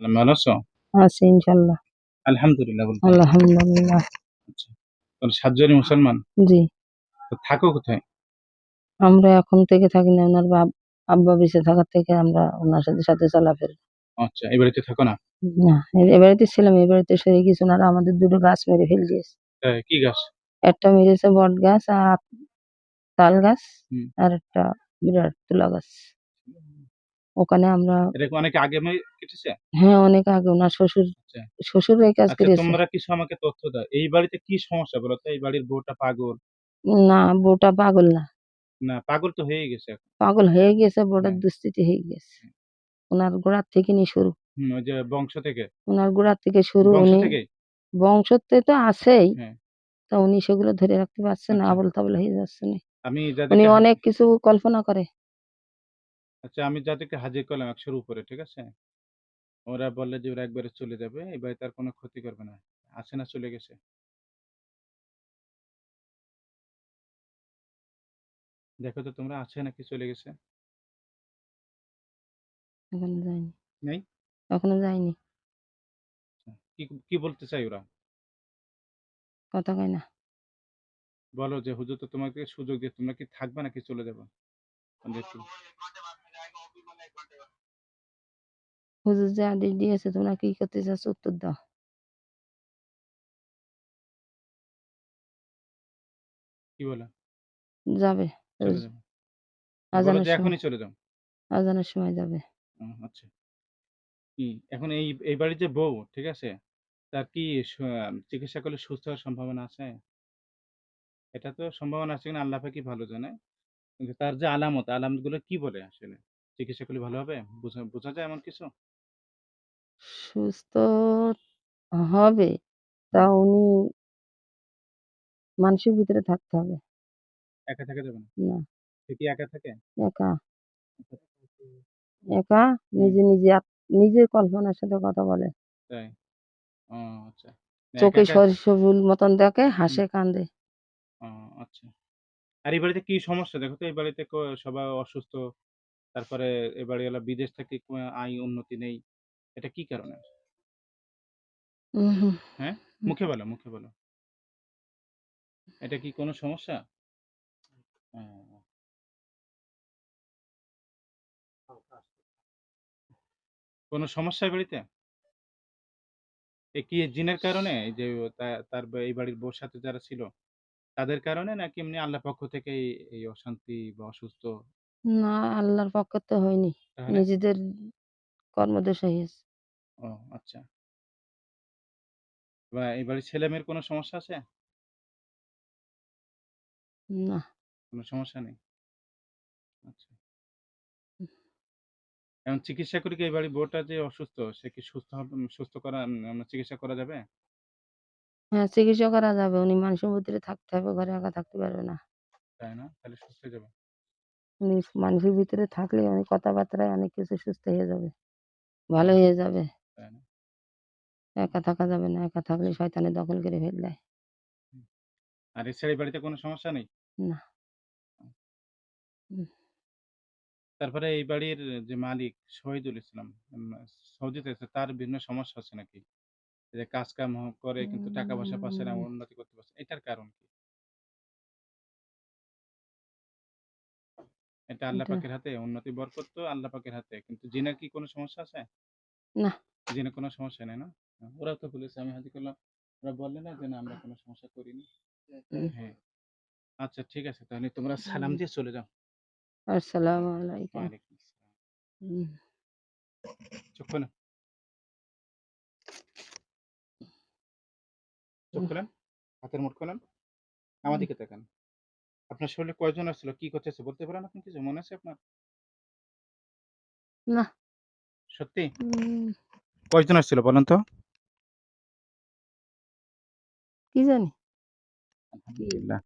ভালো আছো? আছি ইনশাল্লাহ আলহামদুলিল্লাহ বলতে আলহামদুলিল্লাহ। আচ্ছা তাহলে সাতজনই মুসলমান? জি। তো থাকো কোথায়? আমরা এখন থেকে থাকি না ওনার বাপ আব্বা বেঁচে থাকার থেকে আমরা ওনার সাথে সাথে চলাফেরা। আচ্ছা এই বাড়িতে থাকো না? না এ- এ ছিলাম এ বাড়িতে সরে গেছে ওনারা আমাদের দুটো গাছ মেরে ফেল দিয়েছে কি গাছ? একটা মেরেছে বট গাছ আর তাল গাছ হুম। আর একটা বিরাট তুলা গাছ। ওখানে আমরা অনেক আগে কেটেছে? হ্যাঁ অনেক আগে ওনার শ্বশুর আচ্ছা। শ্বশুর এই কাজ আচ্ছা করেছে। তোমরা কিছু আমাকে তথ্য দাও। এই বাড়িতে কি সমস্যা বলো তো? এই বাড়ির বউটা পাগল? না বউটা পাগল না। না পাগল তো হয়ে গেছে পাগল হয়ে গেছে বউটার হ্যাঁ। দুস্থিতি হয়ে গেছে। ওনার গোড়ার থেকে নিয়ে শুরু। যে বংশ থেকে? ওনার গোড়ার থেকে শুরু বংশ উনি থেকে বংশতে তো আছেই। হ্যাঁ। তা উনি সেগুলো ধরে রাখতে পারছে না আচ্ছা। আবল তাবল হয়ে যাচ্ছে উনি অনেক কিছু কল্পনা করে। আচ্ছা আমি যাদেরকে হাজির করলাম একশোর উপরে ঠিক আছে? ওরা বললে যে ওরা একবারে চলে যাবে এই বাড়িতে আর কোনো ক্ষতি করবে না। আছে না চলে গেছে। দেখো তো তোমরা আছে নাকি চলে গেছে? এখনও যায়নি। নেই? এখনও যায়নি। কি কি বলতে চাই ওরা? কথা কয় না। বলো যে হুজুর তো তোমাকে সুযোগ দিয়ে তোমরা কি থাকবে নাকি চলে যাবে? হুজুর যে আদেশ দিয়েছে তোমরা কি করতে চাচ্ছ? উত্তর দাও। কি বলে? যাবে। আজানের সময়। এখনই চলে যাও। আজানের সময় যাবে। আচ্ছা। কি এখন এই এই বাড়ির যে বউ ঠিক আছে? তার কি চিকিৎসা করলে সুস্থ হওয়ার সম্ভাবনা আছে? এটা তো সম্ভাবনা আছে কিনা? আল্লাহ কি ভালো জানে? কিন্তু তার যে আলামত আলামতগুলো কি বলে আসলে? চিকিৎসা করলে ভালো হবে? বোঝা বোঝা যায় এমন কিছু? সুস্থ হবে তা উনি মানুষের ভিতরে থাকতে হবে। একা থাকা যাবে না? না। সে কি একা থাকে? একা। একা নিজে নিজে আপ- নিজের কল্পনার সাথে কথা বলে। তাই? ও আচ্ছা। না, চোখে একা সরিষবুল মতন দেখে হাসে কান্দে। ও, আচ্ছা। আর এই বাড়িতে কি সমস্যা? দেখো তো এই বাড়িতে ক- সবাই অসুস্থ তারপরে এই বাড়িওয়ালা বিদেশ থেকে কোনো আয় উন্নতি নেই এটা কি কারণে? হ্যাঁ? মুখে বলো মুখে বলো। এটা কি কোনো সমস্যা? ও। কোনো সমস্যা এই বাড়িতে? এ কি জিনের কারণে? এই যে তা- তার বা- এই বাড়ির বউর সাথে যারা ছিল তাদের কারণে নাকি এমনি আল্লাহ পক্ষ থেকে এই অশান্তি বা অসুস্থ না আল্লাহর পক্ষ তো হয়নি। তাহলে নিজেদের কর্মদোষ হয়েছে। ও আচ্ছা। বা এই বাড়ির ছেলে মেয়ের কোনো সমস্যা আছে? না। কোনো সমস্যা নেই? আচ্ছা। এখন চিকিৎসা করি কি এই বাড়ির বউটা যে অসুস্থ সে কি সুস্থ হবে সুস্থ করা উম, চিকিৎসা করা যাবে? হ্যাঁ চিকিৎসা করা যাবে। উনি মানুষের ভিতরে থাকতে হবে ঘরে একা থাকতে পারবে না। তাই না? তাহলে সুস্থ হয়ে যাবে। উনি মানুষের ভিতরে থাকলে অনেক কথাবার্তায় অনেক কিছু সুস্থ হয়ে যাবে ভালো হয়ে যাবে। একা থাকা যাবে না একা থাকলে শয়তানে দখল করে ফেললে। আর এছাড়া বাড়িতে কোনো সমস্যা নেই? না। তারপরে এই বাড়ির যে মালিক শহীদুল ইসলাম সৌদিতে তার বিভিন্ন সমস্যা আছে নাকি? যে কাজ কাম করে কিন্তু টাকা পয়সা পাচ্ছে না উন্নতি করতে পারছে না। এটার কারণ কি? এটা আল্লাহ পাকের হাতে উন্নতি বরকত তো আল্লাহ পাকের হাতে। কিন্তু জিনের কি কোনো সমস্যা আছে? না। জিনের কোনো সমস্যা নেই না? ওরাও তো বলেছে আমি হাজি করলাম। ওরা বললে না যে না আমরা কোনো সমস্যা করিনি। হ্যাঁ। আচ্ছা ঠিক আছে তাহলে তোমরা সালাম দিয়ে চলে যাও। আসসালামু আলাইকুম। চোখ খোলেন চোখ খোলেন? হাতের মুঠ খোলেন? আমার দিকে তাকান। আপনার শরীরে কয়জন আসছিল? কি করতেছে বলতে পারেন আপনি কিছু? মনে আছে আপনার? না। সত্যি? উম, কয়জন আসছিল বলেন তো? কি জানি? আলহামদুলিল্লাহ।